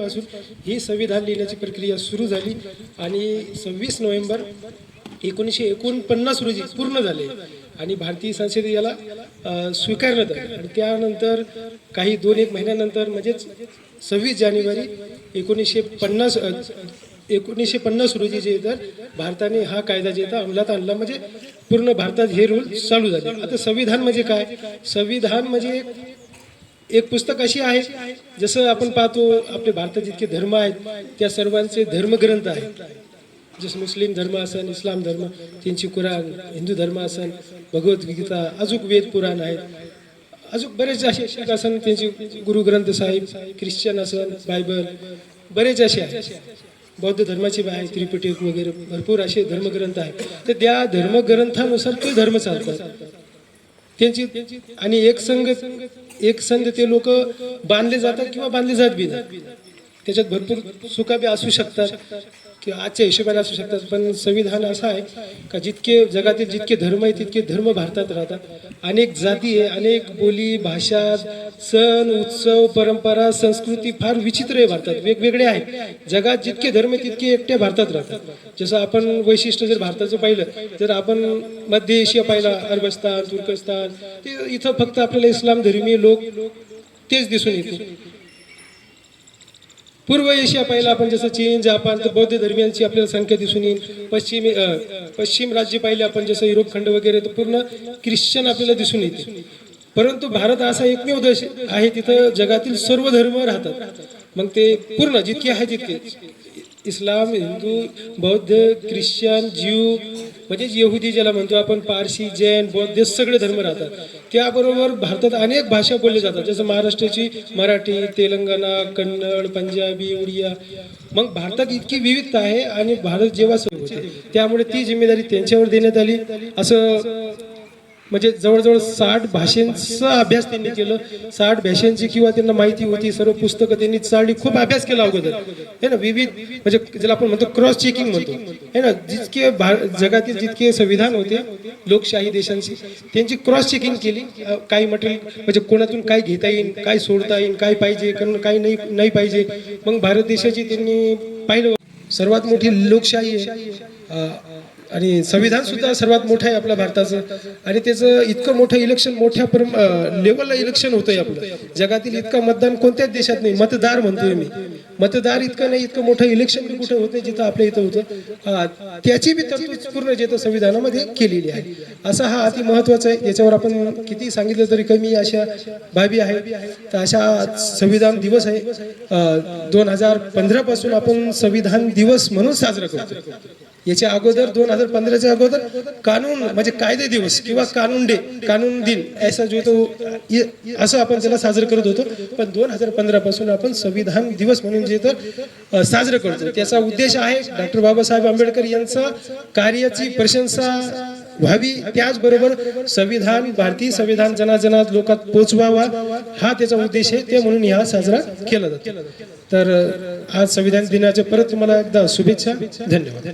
पासून ही संविधान लिहिण्याची प्रक्रिया सुरू झाली आणि सव्वीस नोव्हेंबर एकोणीसशे एकोणपन्नास रोजी पूर्ण झाले आणि भारतीय संसद याला स्वीकारण्यात आले आणि त्यानंतर काही दोन एक महिन्यानंतर म्हणजेच सव्वीस जानेवारी एकोणीसशे पन्नास एकोणीसशे पन्नास रोजी जे तर भारताने हा कायदा जे तर अंमलात आणला. म्हणजे पूर्ण भारतात हे रूल चालू झाले. आता संविधान म्हणजे काय? संविधान म्हणजे एक पुस्तक अशी आहे जसं आपण पाहतो आपले भारतात जितके धर्म आहेत त्या सर्वांचे धर्मग्रंथ आहेत. जसं मुस्लिम धर्म असन इस्लाम धर्म त्यांची कुराण हिंदू धर्म असन भगवद्गीता अजून वेद पुराण आहेत. अजून बरेच असे शिख असन त्यांचे गुरुग्रंथ साहेब ख्रिश्चन असन बायबल बरेच असे आहेत. बौद्ध धर्माची आहे त्रिपिटक वगैरे भरपूर असे धर्मग्रंथ आहेत. तर त्या धर्मग्रंथानुसार ते धर्म चालतात त्यांची आणि एक संघ एक संघ ते लोक बांधले जातात किंवा बांधले जात बी त्याच्यात भरपूर चुका बी असू शकतात. की आजच्या हिशोबाने असू शकतात पण संविधान असं आहे का जितके जगातील जितके धर्म आहे तितके धर्म भारतात राहतात. अनेक जाती आहे अनेक बोली भाषा सण उत्सव परंपरा संस्कृती फार विचित्र आहे भारतात वेगवेगळे आहेत. जगात जितके धर्म आहे तितके एकट्या भारतात राहतात. जसं आपण वैशिष्ट्य जर भारताचं पाहिलं तर आपण मध्य एशिया पाहिला अरबस्तान तुर्कस्तान ते इथं फक्त आपल्याला इस्लाम धर्मीय लोक तेच दिसून येते पूर्व एशिया पाहिला आपण जसं चीन जपान तर बौद्ध धर्मियांची आपल्याला संख्या दिसून येईल. पश्चिम पश्चिम राज्य पाहिले आपण जसं युरोप खंड वगैरे तर पूर्ण ख्रिश्चन आपल्याला दिसून येते. परंतु भारत असा एकमेव देश आहे तिथं जगातील सर्व धर्म राहतात. मग ते पूर्ण जितके आहे तितके इस्लाम हिंदू बौद्ध ख्रिश्चन ज्यू म्हणजे यहुदी ज्याला म्हणतो आपण पारसी जैन बौद्ध सगळे धर्म राहतात. त्याबरोबर भारतात अनेक भाषा बोलल्या जातात. जसं महाराष्ट्राची मराठी तेलंगणा कन्नड पंजाबी उडिया. मग भारतात इतकी विविधता आहे आणि भारत जेव्हा सुरू होते त्यामुळे ती जिम्मेदारी त्यांच्यावर देण्यात आली. असं म्हणजे जवळजवळ साठ भाषेंचा अभ्यास त्यांनी केलं. साठ भाषांची किंवा त्यांना माहिती होती सर्व पुस्तकं त्यांनी चालली खूप अभ्यास केला अगोदर. हे ना विविध म्हणजे ज्याला आपण म्हणतो क्रॉस चेकिंग म्हणतो. हे ना जितके जगातील जितके संविधान होते लोकशाही देशांची त्यांची क्रॉस चेकिंग केली. काही मटेरियल म्हणजे कोणातून काय घेता येईल काय सोडता येईल काय पाहिजे कारण काय नाही नाही पाहिजे. मग भारत देशाची त्यांनी पाहिलं सर्वात मोठी लोकशाही आहे. आणि संविधान सुद्धा सर्वात मोठं आहे आपल्या भारताचं. आणि त्याचं इतकं मोठं इलेक्शन मोठ्या परम लेवलला इलेक्शन होतंय आपलं. जगातील इतकं मतदान कोणत्याच देशात नाही. मतदार म्हणतोय मी. मतदार इतकं नाही इतकं मोठं इलेक्शन बी कुठं होतं जिथं आपल्या इथं होतं. हा, त्याची बी तरतूद पूर्ण जिथं संविधानामध्ये केलेली आहे. असा हा अति महत्त्वाचा आहे. याच्यावर आपण किती सांगितलं तरी कमी अशा बाबी आहेत. तर अशा संविधान दिवस आहे. दोन हजार पंधरा पासून आपण संविधान दिवस म्हणून साजरा करतो. याच्या अगोदर दोन हजार पंधराच्या अगोदर कानून म्हणजे कायदे दिवस किंवा कानून डे कानून दिन ऐसा जो तो असं आपण त्याला साजरं करत होतो. पण दोन हजार पंधरा पासून आपण संविधान दिवस म्हणून जे तर साजरं करतो. त्याचा उद्देश आहे डॉक्टर बाबासाहेब आंबेडकर यांचा कार्याची प्रशंसा व्हावी. त्याचबरोबर संविधान भारतीय संविधान जनाजनात लोकात पोचवावा. हा त्याचा उद्देश आहे. ते म्हणून हा साजरा केला जातो. तर आज संविधान दिनाच्या परत तुम्हाला एकदा शुभेच्छा. धन्यवाद.